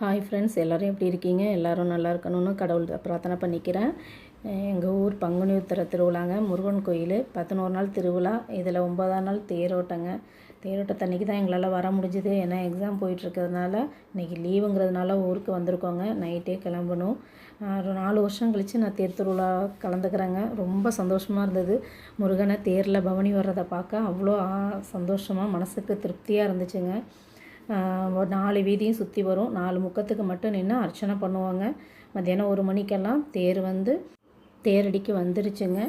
Hi friends எல்லோரும் எப்படி இருக்கீங்க? எல்லோரும் நல்லா இருக்கணும்னு கடவுள் பிரார்த்தனை பண்ணிக்கிறேன். எங்கள் ஊர் பங்குனி உத்திர திருவிழாங்க. முருகன் கோயில் பதினோரு நாள் திருவிழா. இதில் ஒன்பதாம் நாள் தேரோட்டங்க. தேரோட்டத்தன்னைக்கு தான் எங்களால் வர முடிஞ்சுது. ஏன்னா எக்ஸாம் போயிட்டுருக்கிறதுனால இன்றைக்கி லீவுங்கிறதுனால ஊருக்கு வந்திருக்கோங்க. நைட்டே கிளம்பணும். நாலு வருஷம் கழித்து நான் தேர் திருவிழா கலந்துக்கிறேங்க. ரொம்ப சந்தோஷமாக இருந்தது. முருகனை தேரில் பவனி வர்றதை பார்க்க அவ்வளோ சந்தோஷமாக மனசுக்கு திருப்தியாக இருந்துச்சுங்க. ஒரு நாலு வீதியும் சுற்றி வரும். நாலு முக்கத்துக்கு மட்டும் நின்று அர்ச்சனை பண்ணுவாங்க. மத்தியானம் ஒரு மணிக்கெல்லாம் தேர் வந்து தேரடிக்கு வந்துருச்சுங்க.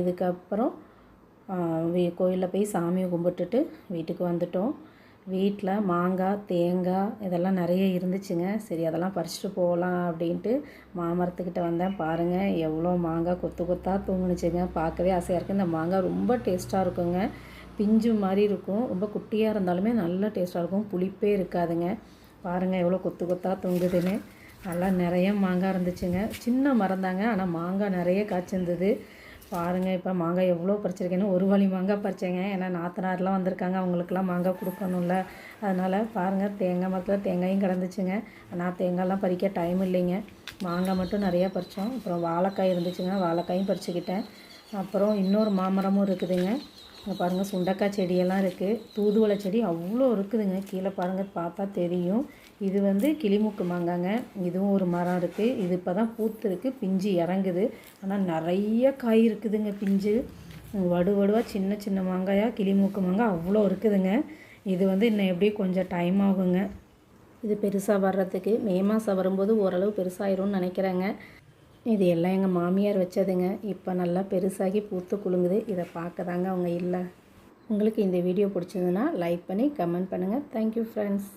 இதுக்கப்புறம் கோயிலில் போய் சாமியை கும்பிட்டுட்டு வீட்டுக்கு வந்துட்டோம். வீட்டில் மாங்காய் தேங்காய் இதெல்லாம் நிறைய இருந்துச்சுங்க. சரி அதெல்லாம் பறிச்சுட்டு போகலாம் அப்படின்ட்டு மாமரத்துக்கிட்ட வந்தேன். பாருங்கள் எவ்வளோ மாங்காய் கொத்து கொத்தாக தூங்குனுச்சுங்க. பார்க்கவே ஆசையாக இருக்குது இந்த மாங்காய் ரொம்ப டேஸ்ட்டாக இருக்குங்க. பிஞ்சு மாதிரி இருக்கும். ரொம்ப குட்டியாக இருந்தாலுமே நல்லா டேஸ்ட்டாக இருக்கும். புளிப்பே இருக்காதுங்க. பாருங்கள் எவ்வளோ கொத்து கொத்தாக தொங்குதுன்னு. நல்லா நிறைய மாங்காய் இருந்துச்சுங்க. சின்ன மரம் தாங்க ஆனால் மாங்காய் நிறைய காய்ச்சிருந்தது. பாருங்கள் இப்போ மாங்காய் எவ்வளோ பறிச்சிருக்கேன்னு. ஒரு வழி மாங்காய் பறிச்சேங்க. ஏன்னா நாத்தனார்லாம் வந்திருக்காங்க அவங்களுக்குலாம் மாங்காய் கொடுக்கணும்ல. அதனால் பாருங்கள் தேங்காய் மரத்தில் தேங்காயும் கிடந்துச்சுங்க ஆனால் தேங்காய்லாம் பறிக்க டைம் இல்லைங்க. மாங்காய் மட்டும் நிறையா பறித்தோம் அப்புறம் வாழைக்காய் இருந்துச்சுங்க. வாழைக்காயும் பறிச்சுக்கிட்டேன். அப்புறம் இன்னொரு மாமரமும் இருக்குதுங்க. இங்கே பாருங்கள் சுண்டக்காய் செடியெல்லாம் இருக்குது தூதுவளை செடி அவ்வளோ இருக்குதுங்க. கீழே பாருங்கள் பார்த்தா தெரியும். இது வந்து கிளிமுக்கு மாங்காங்க. இதுவும் ஒரு மரம் இருக்குது இது இப்போ தான் பூத்துருக்கு பிஞ்சு இறங்குது. ஆனால் நிறைய காய் இருக்குதுங்க பிஞ்சு. வடு வடுவாக சின்ன சின்ன மாங்காயாக கிளிமூக்கு மாங்காய் அவ்வளோ இருக்குதுங்க. இது வந்து இன்னும் எப்படி கொஞ்சம் டைம் ஆகுங்க. இது பெருசாக வர்றதுக்கு மே மாதம் வரும்போது ஓரளவு பெருசாகிரும்னு நினைக்கிறேங்க. இது எல்லாம் எங்கள் மாமியார் வச்சதுங்க. இப்போ நல்லா பெருசாகி பூத்து குலுங்குது. இதை பார்க்க தாங்க அவங்க இல்லை. உங்களுக்கு இந்த வீடியோ பிடிச்சதுன்னா லைக் பண்ணி கமெண்ட் பண்ணுங்கள் தேங்க்யூ ஃப்ரெண்ட்ஸ்